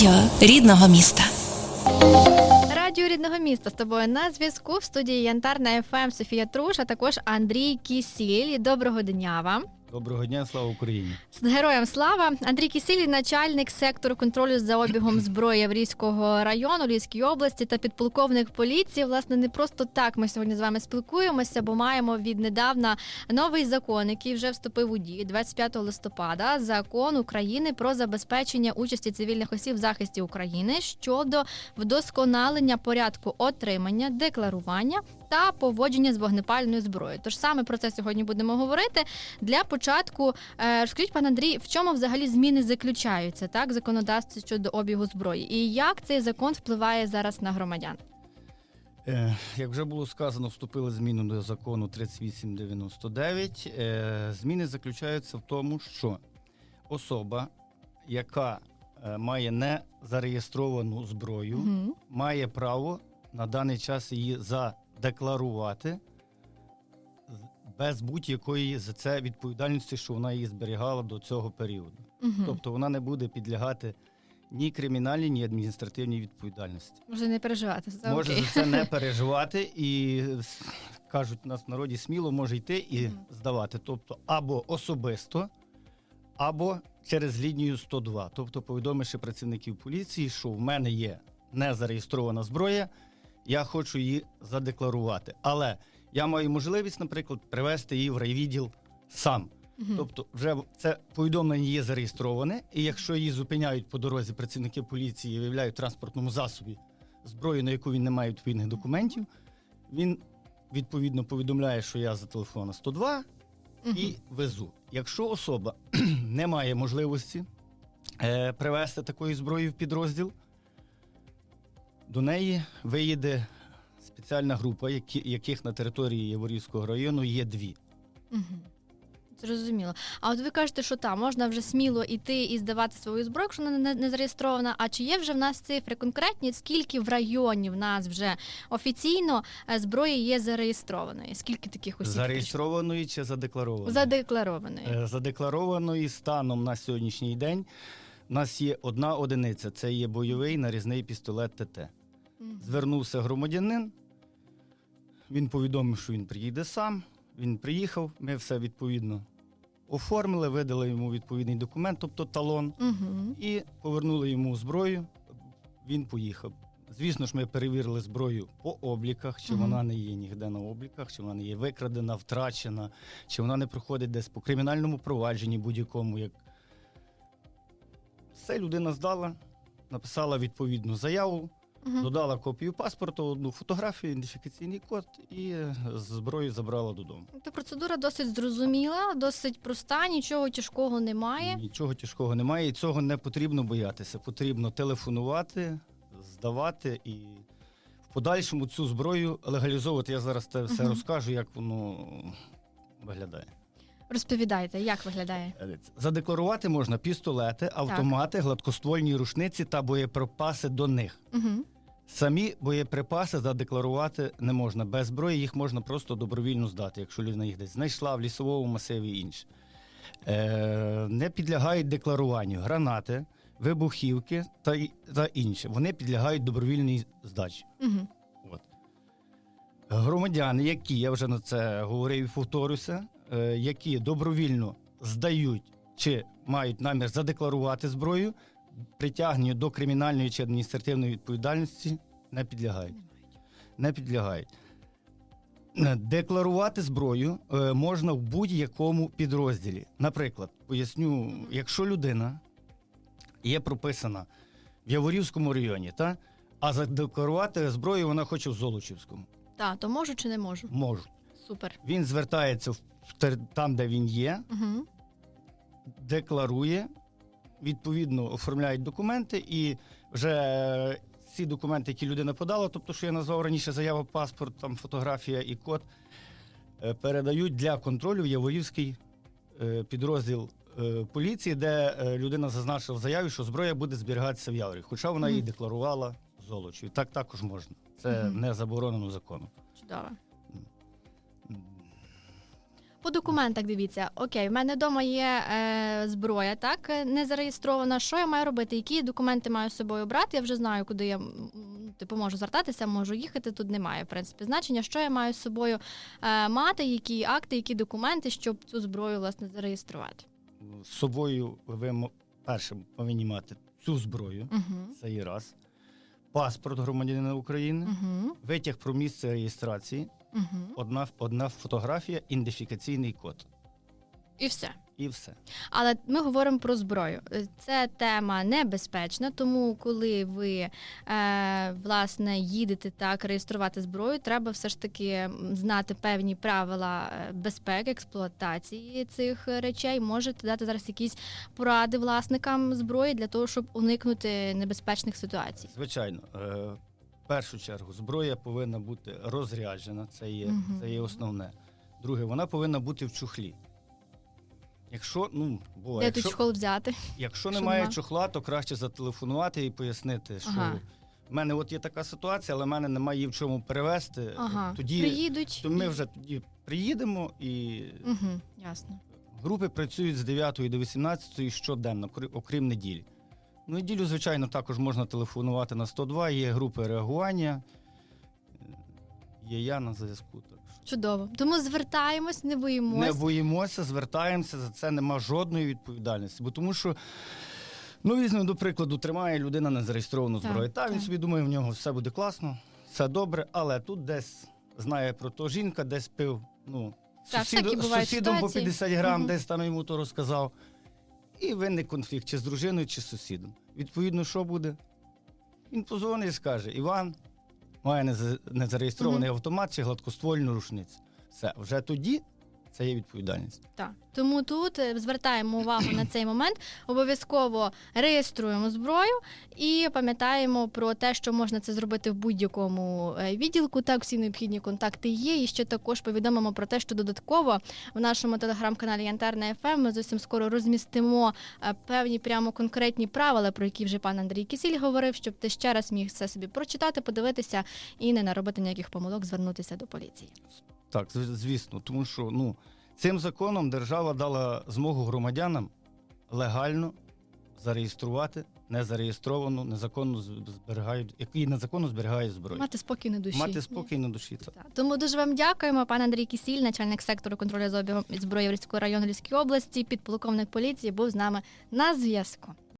Радіо рідного міста. Радіо рідного міста з тобою на зв'язку в студії Янтарна ФМ Софія Труш, а також Андрій Кісіль. Доброго дня вам. Доброго дня, слава Україні. З героям слава Андрій Кісіль, начальник сектору контролю за обігом зброї Яврійського району Львівської області та підполковник поліції. Власне, не просто так ми сьогодні з вами спілкуємося, бо маємо віднедавна новий закон, який вже вступив у дію 25 листопада. Закон України про забезпечення участі цивільних осіб в захисті України щодо вдосконалення порядку отримання, декларування та поводження з вогнепальною зброєю. Тож саме про це сьогодні будемо говорити. Для початку е, розкажіть, пан Андрій, в чому взагалі зміни заключаються так законодавстві щодо обігу зброї, і як цей закон впливає зараз на громадян? Е, як вже було сказано, вступили зміни до закону 3899. Е, зміни заключаються в тому, що особа, яка має не зареєстровану зброю, Угу. має право на даний час її задекларувати без будь-якої за це відповідальності, що вона її зберігала до цього періоду. Угу. Тобто вона не буде підлягати ні кримінальній, ні адміністративній відповідальності. Можна не переживати. Це може окей. за це не переживати і кажуть, у нас в народі сміло може йти і Мгм. здавати. Тобто або особисто, або через лінію 102. Тобто, повідомивши працівників поліції, що в мене є незареєстрована зброя, я хочу її задекларувати. Але я маю можливість, наприклад, привезти її в райвідділ сам. Мгм. Тобто, вже це повідомлення є зареєстроване, і якщо її зупиняють по дорозі працівники поліції і виявляють транспортному засобі зброю, на яку він не має відповідних документів, він відповідно повідомляє, що я зателефонована 102 Мгм. і везу. Якщо особа не має можливості е, привезти такої зброї в підрозділ, до неї виїде спеціальна група, які, яких на території Яворівського району є дві. Мгм. Зрозуміло. А от ви кажете, що там можна вже сміло йти і здавати свою зброю, якщо вона не, не зареєстрована. А чи є вже в нас цифри конкретні? Скільки в районі в нас вже офіційно е, зброї є зареєстрованої? Скільки таких осіб? Зареєстрованої чи задекларованої? задекларованої? Е, Задекларованої станом на сьогоднішній день у нас є одна одиниця. Це є бойовий нарізний пістолет ТТ. Звернувся громадянин. Він повідомив, що він приїде сам. Він приїхав. Ми все відповідно оформили, видали йому відповідний документ, тобто талон, Мгм. і повернули йому зброю. Він поїхав. Звісно ж, ми перевірили зброю по обліках, чи Мгм. вона не є ніде на обліках, чи вона не є викрадена, втрачена, чи вона не проходить десь по кримінальному провадженні будь-якому. Як... Все людина здала, написала відповідну заяву, Мгм. додала копію паспорту, одну фотографію, ідентифікаційний код і е, зброю забрала додому. То процедура досить зрозуміла, досить проста, нічого тяжкого немає. Нічого тяжкого немає, і цього не потрібно боятися. Потрібно телефонувати, здавати і в подальшому цю зброю легалізовувати. Я зараз це все Мгм. розкажу, як воно виглядає. Розповідайте, як виглядає? Задекларувати можна пістолети, автомати, гладкоствольні рушниці та боєприпаси до них. Угу. Самі боєприпаси задекларувати не можна. Без зброї їх можна просто добровільно здати, якщо людина їх десь знайшла в лісовому масиві і інше. Е, не підлягають декларуванню гранати, вибухівки та, та інше. Вони підлягають добровільній здачі. Угу. От. Громадяни, які, я вже на це говорив і повторюся, які добровільно здають чи мають намір задекларувати зброю, притягненню до кримінальної чи адміністративної відповідальності не підлягають. Не підлягають. Е, Декларувати зброю е, можна в будь-якому підрозділі. Наприклад, поясню, якщо людина є прописана в Яворівському районі, та, а задекларувати зброю вона хоче в Золочівському. Так, то можу чи не можу? Можуть. Супер. Він звертається в там, де він є, Угу. декларує, відповідно оформляють документи, і вже ці документи, які людина подала, тобто, що я назвав раніше заява, паспорт, там фотографія і код, е, передають для контролю в Яворівський е, підрозділ е, поліції, де людина зазначила в заяві, що зброя буде зберігатися в Яворі, хоча вона її декларувала Золочі. Так також можна. Це Мгм. не заборонено законом. Чудово. По документах дивіться, окей, в мене вдома є е, зброя, так е, не зареєстрована. Що я маю робити? Які документи маю з собою брати? Я вже знаю, куди я типу можу звертатися, можу їхати. Тут немає в принципі значення. Що я маю з собою е, мати, які акти, які документи, щоб цю зброю власне зареєструвати. З собою ви перше повинні мати цю зброю, Угу. це є раз. Паспорт громадянина України, Угу. витяг про місце реєстрації, Угу. одна, одна фотографія, ідентифікаційний код. І все. І все. Але ми говоримо про зброю. Це тема небезпечна, тому коли ви е, власне їдете так реєструвати зброю, треба все ж таки знати певні правила е, безпеки, експлуатації цих речей. Можете дати зараз якісь поради власникам зброї для того, щоб уникнути небезпечних ситуацій. Звичайно, е, першу чергу зброя повинна бути розряджена, це є, Мгм. це є основне. Друге, вона повинна бути в чохлі. Якщо, ну, бо, Де якщо, чохол взяти? якщо немає нема? чохла, то краще зателефонувати і пояснити, що Ага. в мене от є така ситуація, але в мене немає її в чому перевезти. Ага, Тоді приїдуть. то ми вже тоді приїдемо і Угу, ясно. Групи працюють з 9 до 18 щоденно, окрім неділі. В неділю, звичайно, також можна телефонувати на 102, є групи реагування. Є я на зв'язку. Так Чудово. Тому звертаємось, не боїмось. не боїмося, звертаємося, за це нема жодної відповідальності. Бо тому що, ну, візьмемо, до прикладу, тримає людина незареєстровану Так, зброю. Так, він так. собі думає, в нього все буде класно, все добре, але тут десь знає про то жінка, десь пив. Ну, Так, сусіду- сусідом по ситуації. 50 грам, Мгм. десь там йому то розказав. І виник конфлікт чи з дружиною, чи з сусідом. Відповідно, що буде? Він позвонить і скаже: Іван має неза- незареєстрований автомат чи гладкоствольну рушницю. Все, вже тоді це є відповідальність. Так. Тому тут е, звертаємо увагу на цей момент. Обов'язково реєструємо зброю і пам'ятаємо про те, що можна це зробити в будь-якому е, відділку. Так, всі необхідні контакти є. І ще також повідомимо про те, що додатково в нашому телеграм-каналі Янтарна ФМ ми зовсім скоро розмістимо е, певні прямо конкретні правила, про які вже пан Андрій Кісіль говорив, щоб ти ще раз міг це собі прочитати, подивитися і не наробити ніяких помилок, звернутися до поліції. Так, звісно, тому що ну, цим законом держава дала змогу громадянам легально зареєструвати незареєстровану, незаконно зберігають, які незаконно зберігають зброю. Мати спокій на душі. Мати спокій на душі. Так. Так. Тому дуже вам дякуємо, пан Андрій Кісіль, начальник сектору контролю за обігом зброї Єврейського району Львівської області, підполковник поліції, був з нами на зв'язку.